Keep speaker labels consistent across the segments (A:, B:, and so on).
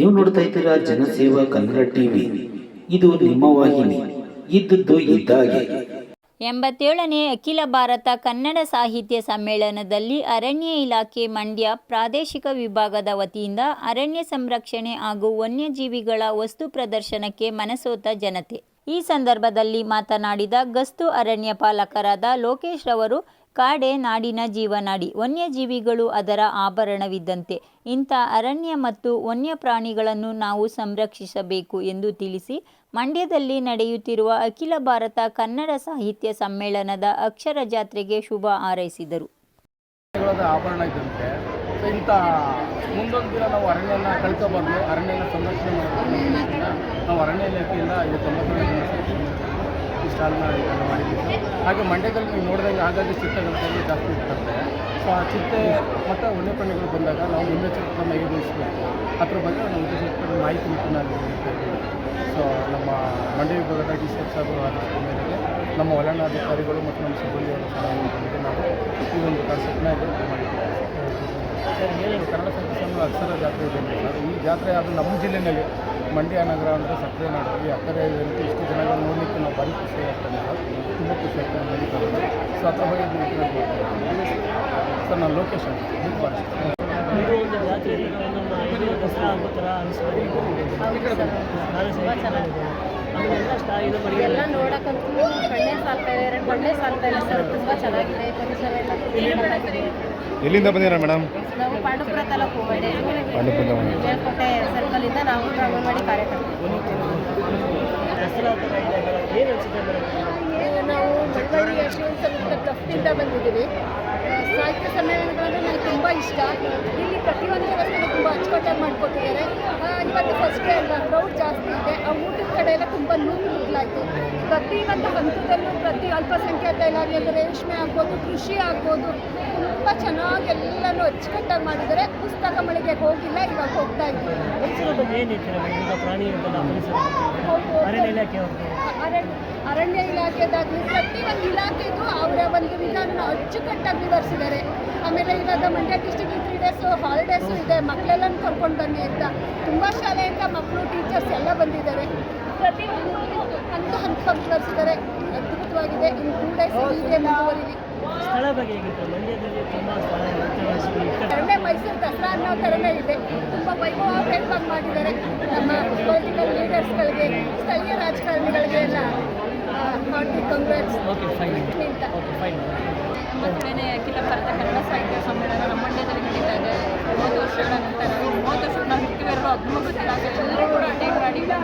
A: ನೀವು ನೋಡ್ತಾ ಇದ್ದೀರಾ ಜನಸೇವಾ ಕನ್ನಡ ಟಿವಿ. ಇದು ನಿಮ್ಮ ವಾಹಿನಿ. ಇದ್ದದ್ದು ಇದ್ದಾಗೆ.
B: ಎಂಬತ್ತೇಳನೇ ಅಖಿಲ ಭಾರತ ಕನ್ನಡ ಸಾಹಿತ್ಯ ಸಮ್ಮೇಳನದಲ್ಲಿ ಅರಣ್ಯ ಇಲಾಖೆ ಮಂಡ್ಯ ಪ್ರಾದೇಶಿಕ ವಿಭಾಗದ ವತಿಯಿಂದ ಅರಣ್ಯ ಸಂರಕ್ಷಣೆ ಹಾಗೂ ವನ್ಯಜೀವಿಗಳ ವಸ್ತು ಪ್ರದರ್ಶನಕ್ಕೆ ಮನಸೋತ ಜನತೆ. ಈ ಸಂದರ್ಭದಲ್ಲಿ ಮಾತನಾಡಿದ ಗಸ್ತು ಅರಣ್ಯ ಪಾಲಕರಾದ ಲೋಕೇಶ್ ರವರು, ಕಾಡೆ ನಾಡಿನ ಜೀವನಾಡಿ, ವನ್ಯಜೀವಿಗಳು ಅದರ ಆಭರಣವಿದ್ದಂತೆ, ಇಂಥ ಅರಣ್ಯ ಮತ್ತು ವನ್ಯಪ್ರಾಣಿಗಳನ್ನು ನಾವು ಸಂರಕ್ಷಿಸಬೇಕು ಎಂದು ತಿಳಿಸಿ, ಮಂಡ್ಯದಲ್ಲಿ ನಡೆಯುತ್ತಿರುವ ಅಖಿಲ ಭಾರತ ಕನ್ನಡ ಸಾಹಿತ್ಯ ಸಮ್ಮೇಳನದ ಅಕ್ಷರ ಜಾತ್ರೆಗೆ ಶುಭ ಹಾರೈಸಿದರು.
C: ಆಭರಣ ಇದ್ದಂತೆ ಸೊ ಇಂಥ ಮುಂದೊಂದು ದಿನ ನಾವು ಅರಣ್ಯನ ಕಳ್ಕೋಬಾರ್ದು, ಅರಣ್ಯನ ಸಂರಕ್ಷಣೆ ಮಾಡಬೇಕು. ನಾವು ಅರಣ್ಯ ಇಲಾಖೆಯಿಂದ ಇದು ತೊಂಬತ್ತೊಂದು ಸ್ಟಾಲ್ನ ಮಾಡಿದ್ದೀವಿ. ಹಾಗೆ ಮಂಡ್ಯದಲ್ಲಿ ನೀವು ನೋಡಿದಂಗೆ ಹಾಗಾಗಿ ಚಿಟ್ಟೆಗಳ ಸಂಖ್ಯೆ ಜಾಸ್ತಿ ಇರ್ತದೆ. ಸೊ ಆ ಚಿತ್ತೆ ಮತ್ತು ವನ್ಯಪ್ರಾಣಿಗಳು ಬಂದಾಗ ನಾವು ಮುನ್ನೆಚ್ಚರಿಕೆ ಕ್ರಮ ಹೇಗೆ ವಹಿಸಬೇಕು. ಅದ್ರ ಬಗ್ಗೆ ನಾವು ಉದ್ದೇಶಿತ ಮಾಹಿತಿ ನಿಟ್ಟಿನಲ್ಲಿ ನೀಡ್ತಾ ಸೊ ನಮ್ಮ ಮಂಡ್ಯ ವಿಭಾಗದ ಡಿ ಸಿ ಎಫ್ ಸಾಹೇಬರು ಆದೇಶದ ನಮ್ಮ ವಲನಾಧಿಕಾರಿಗಳು ಮತ್ತು ನಮ್ಮ ಸಿಬ್ಬಂದಿಯವರ ಸಹ ನಾವು ಈ ಒಂದು ಕಾನ್ಸೆಪ್ಟ್ನ ಇದು ಹೇಳಿ ಕನ್ನಡ ಸಾಹಿತ್ಯ ಅಕ್ಷರ ಜಾತ್ರೆ ಇದೆ ಸರ್ ಈ ಜಾತ್ರೆ ಅದು ನಮ್ಮ ಜಿಲ್ಲೆಯಲ್ಲಿ ಮಂಡ್ಯ ನಗರ ಅಂದರೆ ಸಕ್ಕರೆ ನಾಡು. ಈ ಅಕ್ಕರೆ ಇದರಲ್ಲಿ ಇಷ್ಟು ಜನಗಳು ನೋಡಲಿಕ್ಕೆ ನಾವು ಭಾರಿ ಖುಷಿ ಆಗ್ತದೆ ಸರ್ ತುಂಬ ಖುಷಿ ಆಗ್ತದೆ ನಡೀತಾರೆ ಸೊ ಅದ್ರ ಬಗ್ಗೆ ಇದು ಸರ್ ನಾನು ಲೊಕೇಶನ್
D: ಇದು ಒಂದು ಜಾತ್ರೆ ನಮ್ಮ ಇದು ದಸರಾ ಹಬ್ಬ ಥರ ಅನಿಸ್ಕೊಂಡು ನಾನು ಇದು
E: ಎಲ್ಲ ನೋಡಕ್ಕಂತೂ ಕಣ್ಣೇ ಸಾಲ್ತಾ ಇದೆ ಎರಡು ಕಣ್ಣೇ ಸಾಲ್ತಾ ಇಲ್ಲ ಸರ್, ತುಂಬ ಚೆನ್ನಾಗಿದೆ. ಪರಿಸರ ಎಲ್ಲ.
F: ಎಲ್ಲಿಂದ ಬಂದಿರ ಮೇಡಮ್?
E: ನಾವು ಪಾಂಡುಪುರ ತಾಲೂಕು ಮೇಲ್ಕೋಟೆ ನಾವು
D: ಟ್ರಾವೆಲ್ ಮಾಡಿ ಮೇಡಮ್
E: ನಾವು ಮಕ್ಕಳಿಗೆ ಯಶವಂತ ಬಂದಿದ್ದೀವಿ. ಸಾಹಿತ್ಯ ಸಮ್ಮೇಳನಗಳಂದ್ರೆ ನನಗೆ ತುಂಬ ಇಷ್ಟ. ಇಲ್ಲಿ ಪ್ರತಿಯೊಂದು ಅಚ್ಚುಕಟ್ಟಾಗಿ ಮಾಡ್ಕೊಟ್ಟಿದ್ದಾರೆ ಇವತ್ತು ಫಸ್ಟ್ ಡೇ ಅಲ್ಲ ಕ್ರೌಡ್ ಜಾಸ್ತಿ ಇದೆ. ಆ ಊಟದ ಕಡೆ ಎಲ್ಲ ತುಂಬ ನೂಕು ಪ್ರತಿ ಪ್ರತಿಯೊಂದು ಹಂತದಲ್ಲೂ ಪ್ರತಿ ಅಲ್ಪಸಂಖ್ಯಾತ ಇಲಾಖೆ ಅಂದರೆ ರೇಷ್ಮೆ ಆಗ್ಬೋದು ಕೃಷಿ ಆಗ್ಬೋದು ತುಂಬ ಚೆನ್ನಾಗಿ ಎಲ್ಲನೂ ಅಚ್ಚುಕಟ್ಟಾಗಿ ಮಾಡಿದ್ದಾರೆ. ಪುಸ್ತಕ ಮಳಿಗೆ ಹೋಗಿಲ್ಲ ಇವಾಗ ಹೋಗ್ತಾ ಇದ್ದೀವಿ.
D: ಅರಣ್ಯ ಇಲಾಖೆದಾಗಲಿ ಪ್ರತಿ
E: ಅರಣ್ಯ ಅರಣ್ಯ ಇಲಾಖೆದಾಗಲಿ ಪ್ರತಿಯೊಂದು ಇಲಾಖೆಗೂ ಅವರ ಒಂದು ವಿಧಾನ ಅಚ್ಚುಕಟ್ಟಾಗಿ ವಿವರಿಸಿದ್ದಾರೆ. ಆಮೇಲೆ ಇವಾಗ Mandya district three days holidays ಇದೆ. ಮಕ್ಕಳೆಲ್ಲ ಕರ್ಕೊಂಡು ಬನ್ನಿ ಅಂತ. ತುಂಬ ಶಾಲೆಯಿಂದ ಮಕ್ಕಳು ಟೀಚರ್ಸ್ ಎಲ್ಲ ಬಂದಿದ್ದಾರೆ. ಪ್ರತಿಯೊಂದು ಹಂತ ಹಂತವಾಗಿ ತರಿಸಿದ್ದಾರೆ ಅದ್ಭುತವಾಗಿದೆ. ಇನ್ನು ಟೂ ಡೇಸ್ ಹೀಗೆ ಮುಂದುವರಿಲಿ. ಕಡಿಮೆ ಮೈಸೂರು ದಸರಾ ಅನ್ನೋ ಥರನೇ ಇದೆ. ತುಂಬ ವೈಭವಪೇತವಾಗಿ ಮಾಡಿದ್ದಾರೆ. ನಮ್ಮ ಪೊಲಿಟಿಕಲ್ ಲೀಡರ್ಸ್ಗಳಿಗೆ ಸ್ಥಳೀಯ ರಾಜಕಾರಣಿಗಳಿಗೆ ಎಲ್ಲ ಹಾರ್ಟಿ ಕಾಂಗ್ರೆಸ್
D: ಓಕೆ ಫೈನ್
E: ಅಂತ
D: ಓಕೆ ಫೈನ್
G: ಒಂಬತ್ತನೇ ಅಖಿಲ ಭಾರತ ಕನ್ನಡ ಸಾಹಿತ್ಯ ಸಮ್ಮೇಳನ ನಮ್ಮ ಮಂಡ್ಯದಲ್ಲಿ ನಡೀತಾ ಇದೆ ಮೂವತ್ತು ವರ್ಷಗಳ ನಂತರ ಮೂವತ್ತು ವರ್ಷ ನಾವು ಇಟ್ಟಿವರೆಗೂ ಹದಿಮೂರು ಗೊತ್ತಿಲ್ಲ ಸೊ ಎಲ್ಲರೂ ಕೂಡ ಅಟೆಂಡ್ ಮಾಡಿ ಅಖಿಲ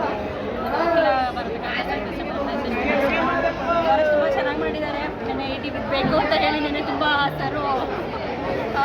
G: ಭಾರತ ಕನ್ನಡ ಸಾಹಿತ್ಯ ಸಮ್ಮೇಳನ ಅವರು ತುಂಬ ಚೆನ್ನಾಗಿ ಮಾಡಿದ್ದಾರೆ ನೆನ್ನೆ ಐಟಿ ಬೇಕು ಅಂತ ಹೇಳಿ ನೆನ್ನೆ ತುಂಬ ಸರು